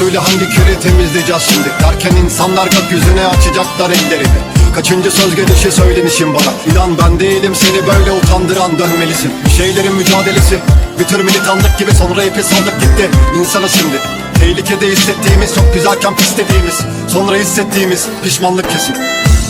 Söyle hangi kiri temizleyeceğiz şimdi? Derken insanlar gökyüzüne açacaklar ellerini. Kaçıncı söz gelişi söylenişim bana? İnan ben değilim seni böyle utandıran dönmelisin. Bir şeylerin mücadelesi Bir tür militanlık gibi sonra ipi saldık gitti İnsanı şimdi. Tehlikede hissettiğimiz çok güzelken pis dediğimiz Sonra hissettiğimiz pişmanlık kesin.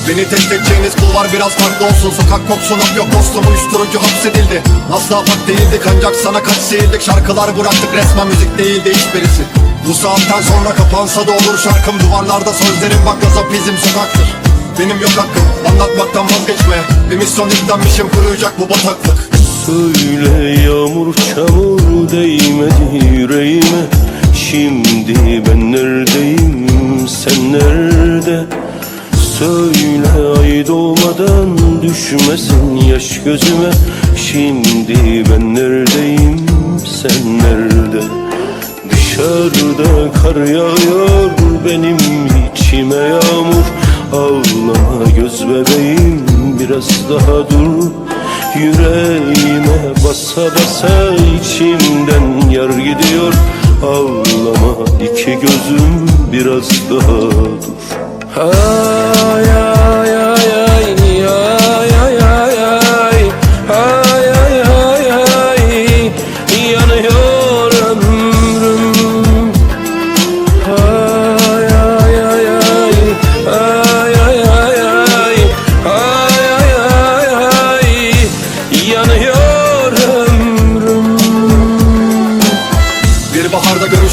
Beni test edeceğiniz kulvar biraz farklı olsun. Sokak koksun hap yok dostum uyuşturucu hapsedildi. Asla bak değildik ancak sana kaç seyirdik Şarkılar bıraktık. Resmen müzik değildi hiçbirisi Bu saatten sonra kapansa da olur şarkım. Duvarlarda sözlerim bak gazap bizim sokaktır. Benim yok hakkım anlatmaktan vazgeçmeye Bir misyon yüklenmişim kuruyacak bu bataklık. Söyle yağmur çamur değmedi yüreğime. Şimdi ben neredeyim sen nerede? Söyle ay doğmadan düşmesin yaş gözüme. Şimdi ben neredeyim sen nerede Dışarıda kar yağıyor. Benim içime yağmur. Ağlama göz bebeğim biraz daha dur. Yüreğime basa basa içimden yar gidiyor. Ağlama iki gözüm biraz daha dur. Ay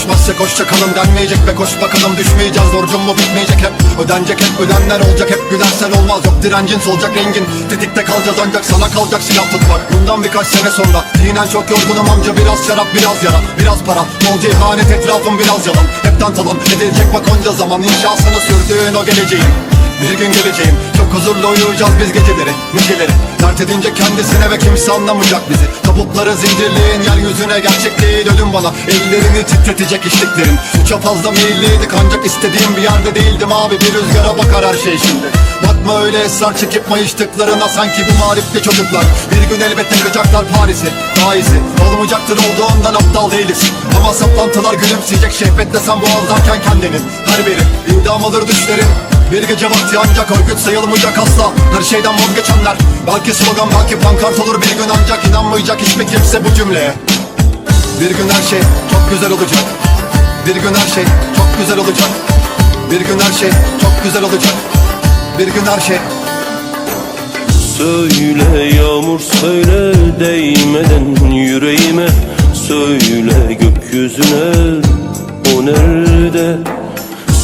görüşmezsek hoşça kalın denmeyecek ve koş bakalım. Düşmeyeceğiz Borcum mu bitmeyecek hep? Ödenecek hep ödenler olacak hep. Gülersen olmaz yok direncin solacak rengin. Tetikte kalacağız ancak sana kalacak silah tutmak. Bundan birkaç sene sonra dinen çok yorgunum amca biraz şarap biraz yara. Biraz para Bolca ihanet etrafım biraz yalan. Hepten talan edilecek bak onca zaman. İnşasını sürdüğün o geleceğin bir gün geleceğim Çok huzurlu uyuyacağız biz geceleri Niceleri Dert edince kendisine ve kimse anlamayacak bizi. Tabutları zincirleyin yeryüzüne gerçek değil ölüm bana. Ellerini titretecek işliklerin. Uça fazla meyilliydik ancak istediğim bir yerde değildim abi. Bir rüzgara bakar her şey şimdi. Bakma öyle esrar çekip mayıştıklarına. Sanki bu marifli çocuklar. Bir gün elbet yakacaklar Paris'i Daha iyisi olmayacaktır olduğundan aptal değiliz. Ama saplantılar gülümseyecek şehvetle sen boğazlarken kendinin Her biri idam alır düşlerin bir gece vakti ancak örgüt sayılmayacak asla. Her şeyden vazgeçenler. Belki slogan belki pankart olur. Bir gün ancak inanmayacak hiçbir kimse bu cümleye. Bir gün her şey çok güzel olacak. Bir gün her şey çok güzel olacak. Bir gün her şey çok güzel olacak. Bir gün her şey. Söyle yağmur söyle değmeden yüreğime. Söyle gökyüzüne